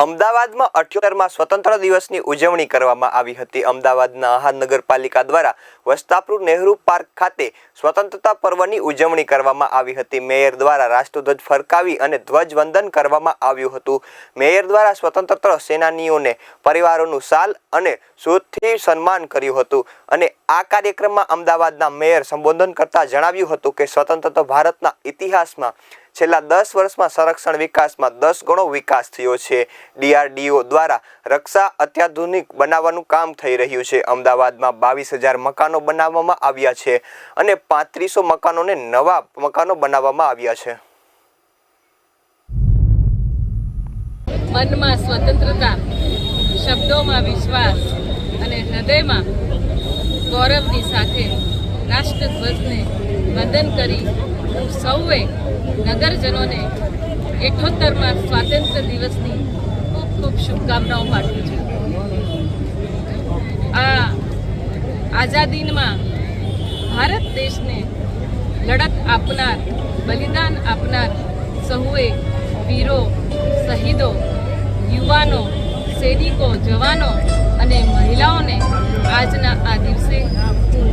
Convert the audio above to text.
અમદાવાદમાં અઠ્યોતેરમાં સ્વતંત્ર દિવસની ઉજવણી કરવામાં આવી હતી. અમદાવાદના આહાર નગરપાલિકા દ્વારા વસ્તાપુર નહેરુ પાર્ક ખાતે સ્વતંત્રતા પર્વની ઉજવણી કરવામાં આવી હતી. મેયર દ્વારા રાષ્ટ્રધ્વજ ફરકાવી અને ધ્વજવંદન કરવામાં આવ્યું હતું. મેયર દ્વારા સ્વતંત્રતા સેનાનીઓને પરિવારોનું સાલ અને સૂટથી સન્માન કર્યું હતું અને આ કાર્યક્રમમાં અમદાવાદના મેયર સંબોધન કરતા જણાવ્યું હતું કે સ્વતંત્ર ભારતના ઇતિહાસમાં છેલ્લા દસ વર્ષમાં સંરક્ષણ વિકાસમાં દસ ગણો વિકાસ થયો છે. ડીઆરડીઓ દ્વારા રક્ષા અત્યાધુનિક બનાવવાનું કામ થઈ રહ્યું છે. અમદાવાદમાં બાવીસ હજાર મકાનો બનાવવામાં આવ્યા છે અને પાંત્રીસો મકાનોને નવા મકાનો બનાવવામાં આવ્યા છે. મનમાં સ્વતંત્રતા, શબ્દોમાં વિશ્વાસ અને હૃદયમાં ગૌરવની સાથે રાષ્ટ્રધ્વજને વંદન કરી હું સૌએ નગરજનોને એઠોતેરમાં સ્વાતંત્ર્ય દિવસની ખૂબ ખૂબ શુભકામનાઓ પાઠવું છું. આ આઝાદીમાં ભારત દેશને લડત આપનાર, બલિદાન આપનાર સહુએ વીરો, શહીદો, યુવાનો, સૈનિકો, જવાનો અને મહિલાઓને આજના આ દિવસે હું